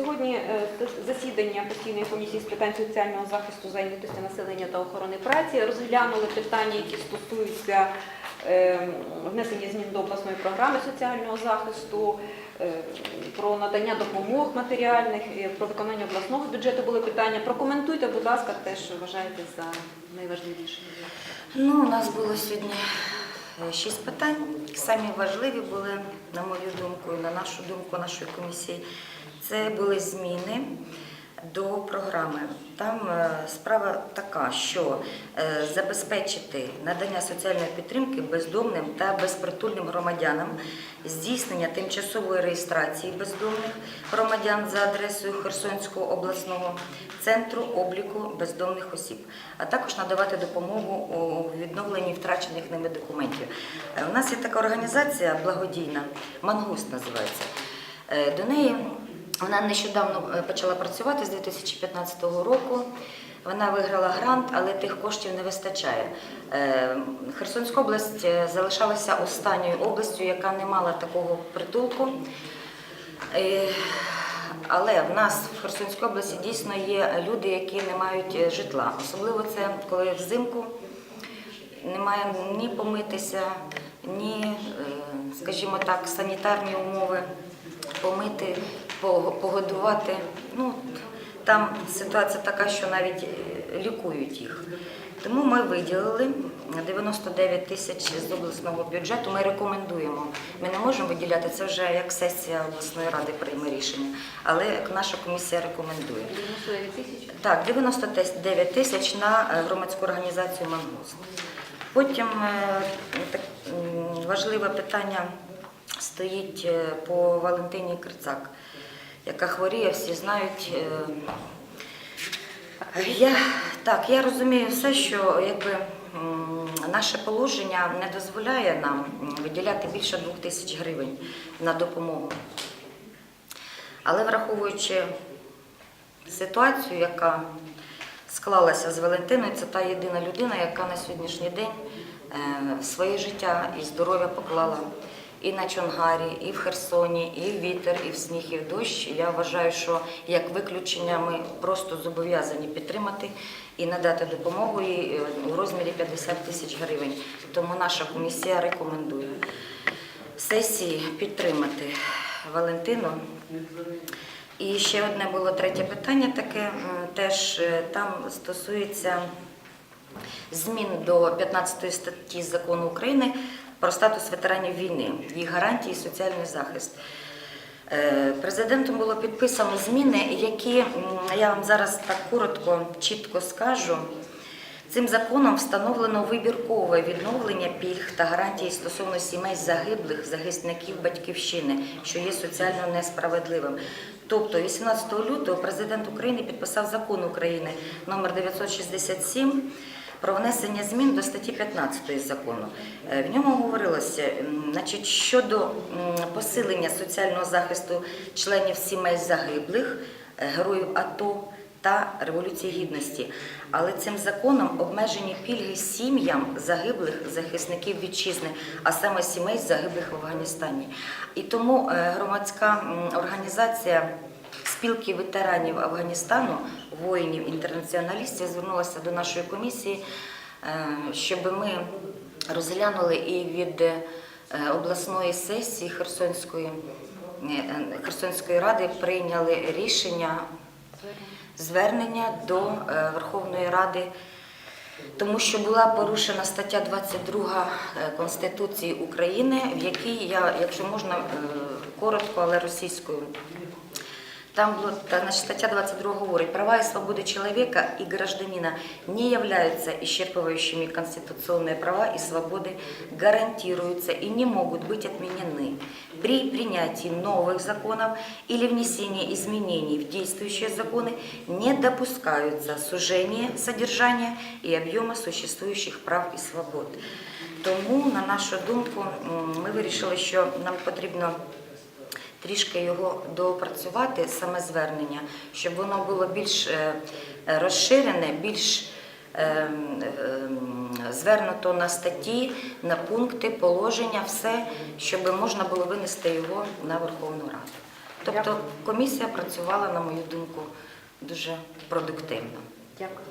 Сьогодні е, засідання постійної комісії з питань соціального захисту, зайнятості населення та охорони праці розглянули питання, які стосуються е, внесення змін до обласної програми соціального захисту, е, про надання допомог матеріальних, е, про виконання обласного бюджету були питання. Прокоментуйте, будь ласка, те, що вважаєте за найважливіше. Ну, у нас було сьогодні шість питань. Самі важливі були, на мою думку, на нашу думку, нашої комісії. Це були зміни до програми. Там е, справа така, що е, забезпечити надання соціальної підтримки бездомним та безпритульним громадянам, здійснення тимчасової реєстрації бездомних громадян за адресою Херсонського обласного центру обліку бездомних осіб, а також надавати допомогу у відновленні втрачених ними документів. Е, У нас є така організація благодійна, Мангуст називається. До неї вона нещодавно е, почала працювати з 2015 року. Вона виграла грант, але тих коштів не вистачає. Е, Херсонська область е, залишалася останньою областю, яка не мала такого притулку. Але в нас в Херсонській області дійсно є люди, які не мають житла. Особливо це коли взимку немає ні помитися, ні, скажімо так, санітарні умови помити, по- погодувати. Ну, там ситуація така, що навіть е, лікують їх. Тому ми виділили 99 тисяч з обласного бюджету. Ми рекомендуємо. Ми не можемо виділяти це вже як сесія обласної ради прийме рішення, але наша комісія рекомендує. 99 тисяч. Так, 99 тисяч на е, громадську організацію Мангуст. Потім е, так, важливе питання стоїть по Валентині Крицак, яка хворіє, всі знають. е, Я, так, я розумію все, що якби, наше положення не дозволяє нам виділяти більше 2 тисяч гривень на допомогу. Але враховуючи ситуацію, яка склалася з Валентиною, це та єдина людина, яка на сьогоднішній день е, своє життя і здоров'я поклала і на Чонгарі, і в Херсоні, і в вітер, і в сніг, і в дощ. Я вважаю, що як виключення ми просто зобов'язані підтримати і надати допомогу їй е, у розмірі 50 тисяч гривень. Тому наша комісія рекомендує сесії підтримати Валентину. І ще одне було третє питання, таке теж е, там стосується змін до 15 статті закону України про статус ветеранів війни, їх гарантії і соціальний захист. Е, Президентом було підписано зміни, які я вам зараз так коротко, чітко скажу. Цим законом встановлено вибіркове відновлення пільг та гарантій стосовно сімей загиблих захисників батьківщини, що є соціально несправедливим. Тобто, 18 лютого президент України підписав закон України номер 967 про внесення змін до статті 15 закону. Е, В ньому говорилося, значить, щодо посилення соціального захисту членів сімей загиблих, е, героїв АТО та Революції Гідності. Але цим законом обмежені пільги сім'ям загиблих захисників вітчизни, а саме сімей загиблих в Афганістані. І тому е, громадська організація спілки ветеранів Афганістану, воїнів-інтернаціоналістів звернулася до нашої комісії, е, щоб ми розглянули і від е, обласної сесії Херсонської, е, Херсонської ради прийняли рішення звернення до Верховної Ради, тому що була порушена стаття 22 е, Конституції України, в якій я, якщо можна, коротко, але російською. Там было, значит, статья 22 говорит, права и свободы человека и гражданина не являются исчерпывающими конституционные права и свободы, гарантируются и не могут быть отменены при принятии новых законов или внесении изменений в действующие законы не допускаются сужения содержания и объема существующих прав и свобод. Тому, на нашу думку, ми вирішили, що нам потрібно трішки його доопрацювати, саме звернення, щоб воно було більш е, е, розширене, більш е, ем, звернуто на статті, на пункти, положення, все, щоб можна було винести його на Верховну Раду. Тобто комісія працювала, на мою думку, дуже продуктивно. Дякую.